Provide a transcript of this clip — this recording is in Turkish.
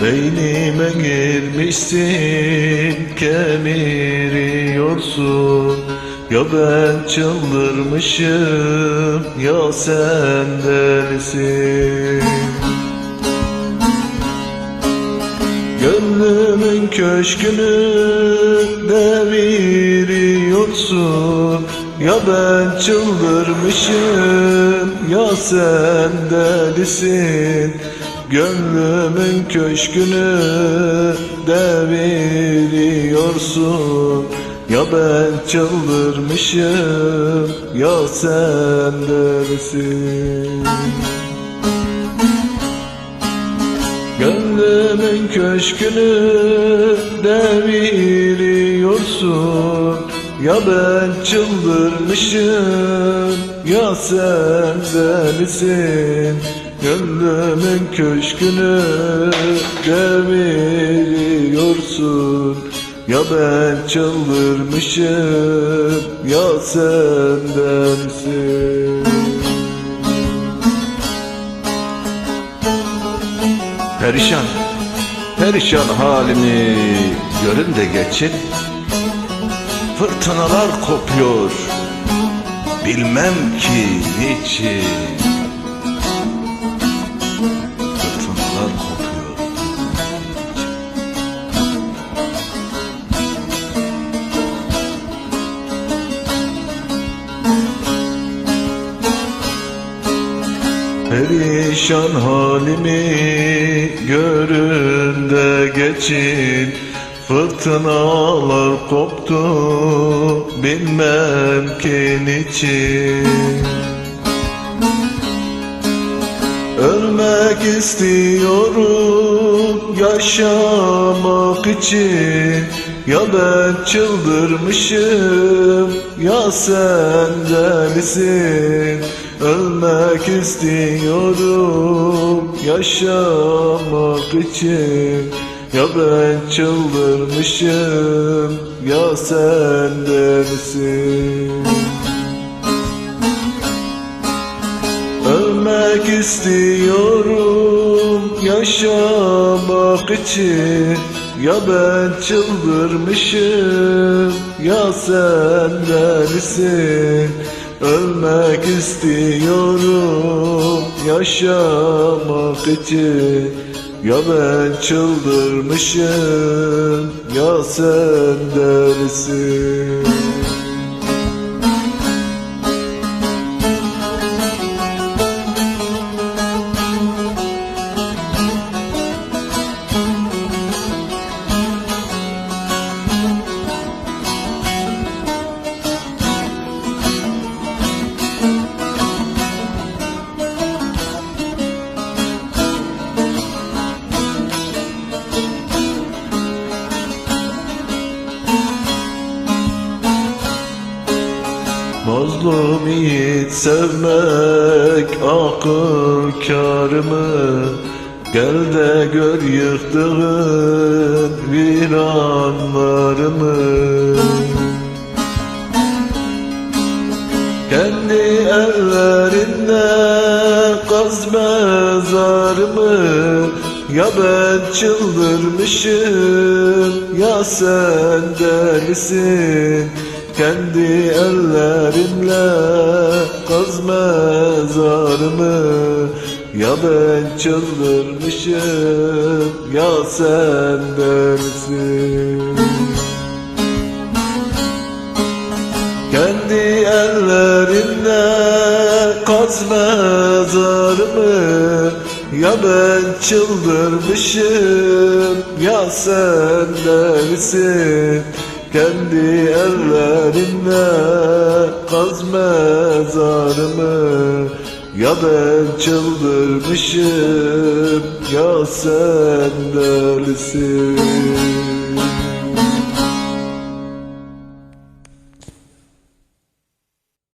Kalbime girmişsin kemiriyorsun Ya ben çıldırmışım ya sen delisin. Gönlümün köşkünü deviriyorsun Ya ben çıldırmışım ya sen delisin Gönlümün köşkünü deviriyorsun Ya ben çıldırmışım ya sen delisin Gönlümün köşkünü deviriyorsun Ya ben çıldırmışım ya sen delisin Gönlümün köşkünü deviriyorsun. Ya ben çıldırmışım ya sen delisin Perişan, perişan halini görün de geçin. Fırtınalar kopuyor, bilmem ki niçin Perişan halimi görün de geçin. Fırtınalar koptu bilmem ki niçin Ölmek istiyorum yaşamak için. Ya ben çıldırmışım ya sen delisin Ölmek istiyorum yaşamak için. Ya ben çıldırmışım ya sen delisin Ölmek istiyorum yaşamak için. Ya ben çıldırmışım ya sen delisin Ölmek istiyorum yaşamak için. Ya ben çıldırmışım ya sen delisin sevmek akıl kârı mı? Gel de gör yıktığın viranlarımı Kendi ellerinle kaz mezarımı Ya ben çıldırmışım ya sen delisin Kendi ellerinle kaz mezarımı Ya ben çıldırmışım ya sen delisin Kendi ellerinle kaz mezarımı Ya ben çıldırmışım ya sen delisin Kendi ellerinle kaz mezarımı Ya ben çıldırmışım ya sen delisin